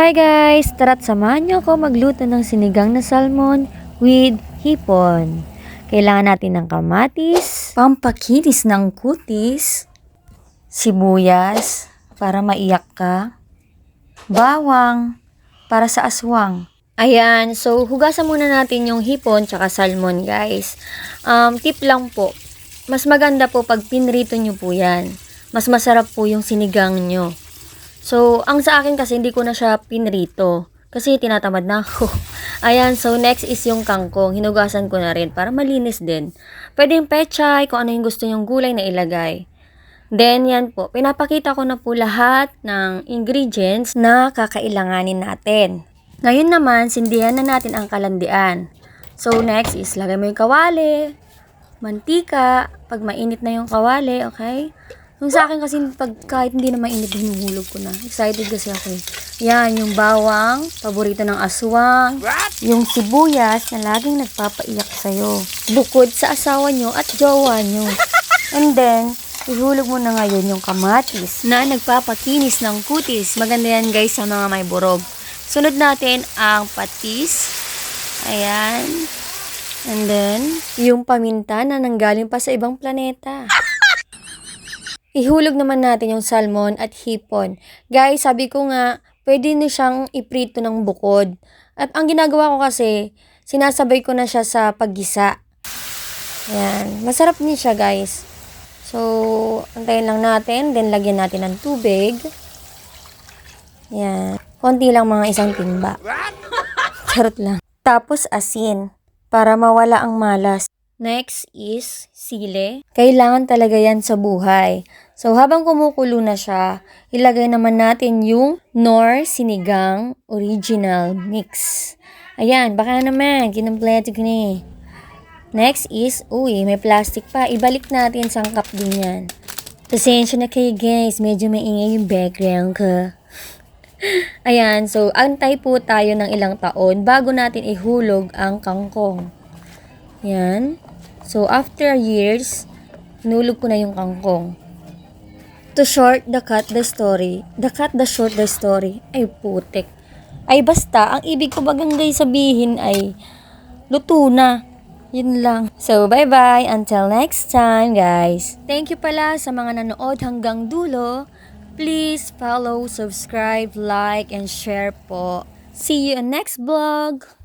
Hi guys! Tara't samahan niyo ako magluto ng sinigang na salmon with hipon. Kailangan natin ng kamatis, pampakinis ng kutis, sibuyas para maiyak ka, bawang para sa aswang. Ayan, so hugasan muna natin yung hipon tsaka salmon guys. Um, tip lang po, mas maganda po pag pinrito nyo po yan. Mas masarap po yung sinigang nyo. So, ang sa akin kasi hindi ko na siya pinrito. Kasi tinatamad na ako. Ayan, so next is yung kangkong. Hinugasan ko na rin para malinis din. Pwede yung pechay, kung ano yung gusto nyong gulay na ilagay. Then, yan po. Pinapakita ko na po lahat ng ingredients na kakailanganin natin. Ngayon naman, sindihan na natin ang kalandian. So, next is lagay mo yung kawali, mantika, pag mainit na yung kawali, okay? Yung sa akin kasi pag kahit hindi na mainit, hinuhulog ko na. Excited kasi ako eh. Yan, yung bawang, paborito ng aswang, yung sibuyas na laging nagpapaiyak sa'yo. Bukod sa asawa nyo at jowa nyo. And then, ihulog mo na ngayon yung kamatis na nagpapakinis ng kutis. Maganda yan guys sa mga may burog. Sunod natin ang patis. Ayan. And then, yung paminta na nanggaling pa sa ibang planeta. Ihulog naman natin yung salmon at hipon. Guys, sabi ko nga, pwede na siyang iprito ng bukod. At ang ginagawa ko kasi, sinasabay ko na siya sa paggisa. Ayan. Masarap din siya, guys. So, antayin lang natin. Then, lagyan natin ng tubig. Ayan. Konti lang mga isang timba. Charot lang. Tapos, asin. Para mawala ang malas. Next is sile. Kailangan talaga yan sa buhay. So habang kumukulo na siya, ilagay naman natin yung Nor Sinigang Original Mix. Ayan, baka naman, kinumpleto ko ni. Next is, uy, may plastic pa. Ibalik natin, sangkap din yan. Pasensya na kayo guys, medyo maingay yung background ko. Ayan, so antay po tayo ng ilang taon bago natin ihulog ang kangkong. Yan. So, after years, nulog ko na yung kangkong. To short the cut the story, the cut the short the story, ay putik. Ay basta, ang ibig ko bagang guys sabihin ay luto na. Yun lang. So, bye-bye. Until next time, guys. Thank you pala sa mga nanood hanggang dulo. Please follow, subscribe, like, and share po. See you in next vlog.